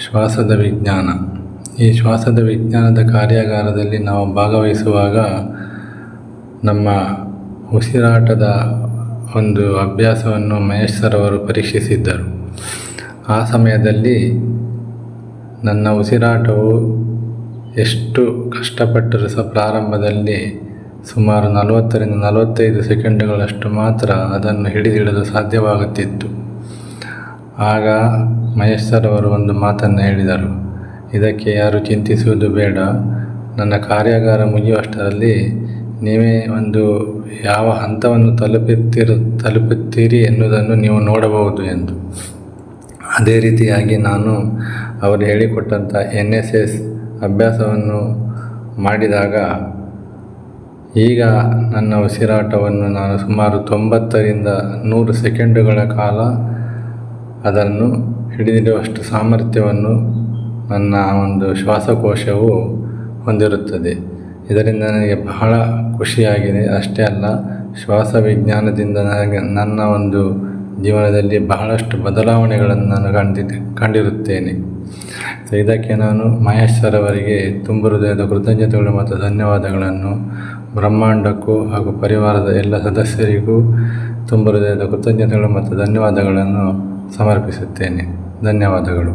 ಶ್ವಾಸದ ವಿಜ್ಞಾನ. ಈ ಶ್ವಾಸದ ವಿಜ್ಞಾನದ ಕಾರ್ಯಾಗಾರದಲ್ಲಿ ನಾವು ಭಾಗವಹಿಸುವಾಗ ನಮ್ಮ ಉಸಿರಾಟದ ಒಂದು ಅಭ್ಯಾಸವನ್ನು ಮಹೇಶ್ ಸರ್ ಅವರು ಪರೀಕ್ಷಿಸಿದ್ದರು. ಆ ಸಮಯದಲ್ಲಿ ನನ್ನ ಉಸಿರಾಟವು ಎಷ್ಟು ಕಷ್ಟಪಟ್ಟರೂ ಸಹ ಪ್ರಾರಂಭದಲ್ಲಿ ಸುಮಾರು ನಲವತ್ತರಿಂದ ನಲವತ್ತೈದು ಸೆಕೆಂಡುಗಳಷ್ಟು ಮಾತ್ರ ಅದನ್ನು ಹಿಡಿದಿಡಲು ಸಾಧ್ಯವಾಗುತ್ತಿತ್ತು. ಆಗ ಮಹೇಶ್ ಸರ್ ಅವರು ಒಂದು ಮಾತನ್ನು ಹೇಳಿದರು, ಇದಕ್ಕೆ ಯಾರು ಚಿಂತಿಸುವುದು ಬೇಡ. ನನ್ನ ಕಾರ್ಯಾಗಾರ ಮುಗಿಯುವಷ್ಟರಲ್ಲಿ ನೀವೇ ಒಂದು ಯಾವ ಹಂತವನ್ನು ತಲುಪುತ್ತಿರು, ತಲುಪುತ್ತೀರಿ ಎನ್ನುವುದನ್ನು ನೀವು ನೋಡಬಹುದು ಎಂದು. ಅದೇ ರೀತಿಯಾಗಿ ನಾನು ಅವರು ಹೇಳಿಕೊಟ್ಟಂಥ ಎನ್ ಎಸ್ ಎಸ್ ಅಭ್ಯಾಸವನ್ನು ಮಾಡಿದಾಗ ಈಗ ನನ್ನ ಉಸಿರಾಟವನ್ನು ನಾನು ಸುಮಾರು ತೊಂಬತ್ತರಿಂದ ನೂರು ಸೆಕೆಂಡುಗಳ ಕಾಲ ಅದನ್ನು ಹಿಡಿದಿಡುವಷ್ಟು ಸಾಮರ್ಥ್ಯವನ್ನು ನನ್ನ ಒಂದು ಶ್ವಾಸಕೋಶವು ಹೊಂದಿರುತ್ತದೆ. ಇದರಿಂದ ನನಗೆ ಬಹಳ ಖುಷಿಯಾಗಿದೆ. ಅಷ್ಟೇ ಅಲ್ಲ ಶ್ವಾಸ ವಿಜ್ಞಾನದಿಂದ ನನಗೆ ನನ್ನ ಒಂದು ಜೀವನದಲ್ಲಿ ಬಹಳಷ್ಟು ಬದಲಾವಣೆಗಳನ್ನು ನಾನು ಕಂಡಿದ್ದೆ ಕಂಡಿರುತ್ತೇನೆ. ಸೊ ಇದಕ್ಕೆ ನಾನು ಮಹೇಶ್ ಸರ್ ಅವರಿಗೆ ತುಂಬ ಹೃದಯದ ಕೃತಜ್ಞತೆಗಳು ಮತ್ತು ಧನ್ಯವಾದಗಳನ್ನು. ಬ್ರಹ್ಮಾಂಡಕ್ಕೂ ಹಾಗೂ ಪರಿವಾರದ ಎಲ್ಲ ಸದಸ್ಯರಿಗೂ ತುಂಬ ಹೃದಯದ ಕೃತಜ್ಞತೆಗಳು ಮತ್ತು ಧನ್ಯವಾದಗಳನ್ನು ಸಮರ್ಪಿಸುತ್ತೇನೆ. ಧನ್ಯವಾದಗಳು.